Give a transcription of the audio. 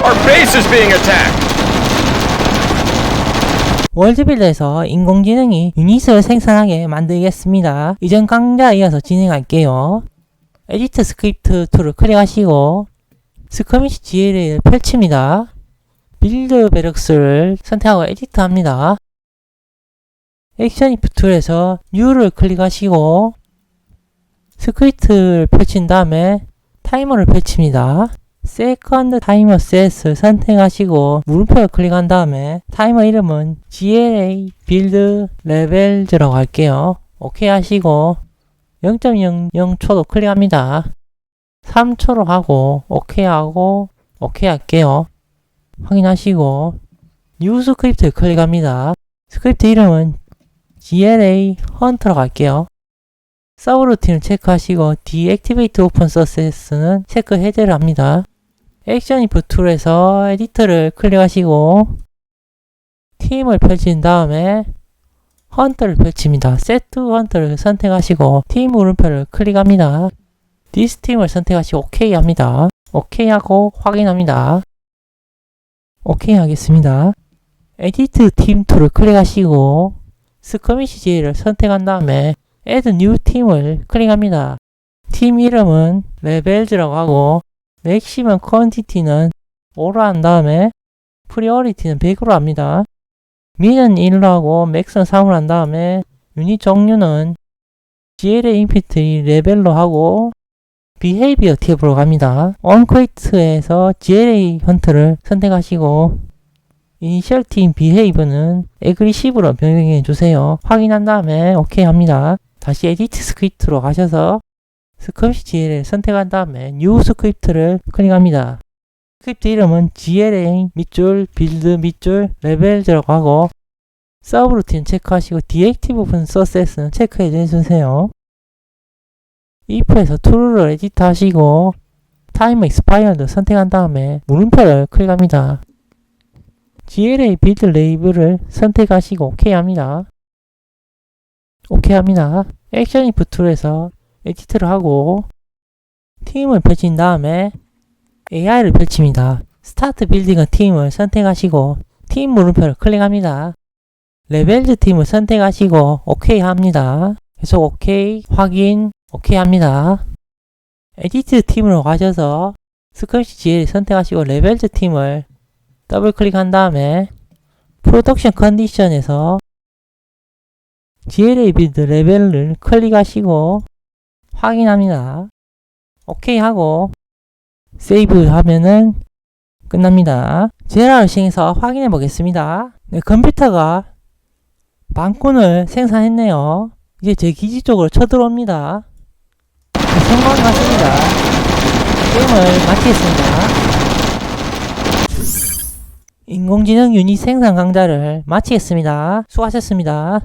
Our base is being attacked! 월드빌드에서 인공지능이 유닛을 생산하게 만들겠습니다. 이전 강좌에 이어서 진행할게요. 에디트 스크립트 툴을 클릭하시고 스커미시 GLA를 펼칩니다. 빌드 베럭스를 선택하고 에디트 합니다. 액션 이프 툴에서 New를 클릭하시고 스크립트를 펼친 다음에 타이머를 펼칩니다. 세컨드 타이머 셋을 선택하시고 물음표를 클릭한 다음에 타이머 이름은 GLA 빌드 레벨즈라고 할게요. 오케이 하시고 0.00초도 클릭합니다. 3초로 하고 오케이 하고 오케이 할게요. 확인하시고 뉴 스크립트 클릭합니다. 스크립트 이름은 GLA 헌터라고 할게요. 서브루틴을 체크하시고 Deactivate Open Source는 체크 해제를 합니다. 액션 이프 툴에서 에디터를 클릭하시고 팀을 펼친 다음에 헌터를 펼칩니다. 세트 헌터를 선택하시고 팀 물음표를 클릭합니다. 디스 팀을 선택하시고 OK 합니다. OK 하고 확인합니다. OK 하겠습니다. 에디트 팀 툴을 클릭하시고 스커미시 J를 선택한 다음에 Add New 팀을 클릭합니다. 팀 이름은 레벨즈라고 하고 맥시멈 퀀티티는 5로 한 다음에 프리어리티는 100으로 합니다. 미는 1로 하고 맥스는 3으로 한 다음에 유닛 종류는 GLA 인피트리 레벨로 하고 비헤이비어 탭으로 갑니다. onquate에서 GLA 헌트를 선택하시고 이니셜 팀 비헤이브는 에그리시브로 변경해 주세요. 확인한 다음에 오케이 합니다. 다시 에디트 스크립트로 가셔서 스크립트 GLA 선택한 다음에 뉴 스크립트를 클릭합니다. 스크립트 이름은 GLA 밑줄 빌드 밑줄 레벨즈라고 하고 서브루틴 체크하시고 디액티브 오픈 서셋은 체크해 주세요. if에서 true를 에디트 하시고 time expired 선택한 다음에 물음표를 클릭합니다. GLA 빌드 레이블을 선택하시고 OK 합니다. OK 합니다. 액션 if 툴에서 에디트를 하고 팀을 펼친 다음에 AI를 펼칩니다. 스타트 빌딩은 팀을 선택하시고 팀 물음표를 클릭합니다. 레벨즈 팀을 선택하시고 OK 합니다. 계속 OK, 확인, OK 합니다. 에디트 팀으로 가셔서 스크립트 GL 선택하시고 레벨즈 팀을 더블 클릭한 다음에 프로덕션 컨디션에서 GLA 빌드 레벨을 클릭하시고 확인합니다. 오케이 하고 세이브 하면은 끝납니다. 제라를 시행해서 확인해 보겠습니다. 네, 컴퓨터가 방콘을 생산했네요. 이제 제 기지 쪽으로 쳐들어옵니다. 네, 성공 같습니다. 게임을 마치겠습니다. 인공지능 유닛 생산 강좌를 마치겠습니다. 수고하셨습니다.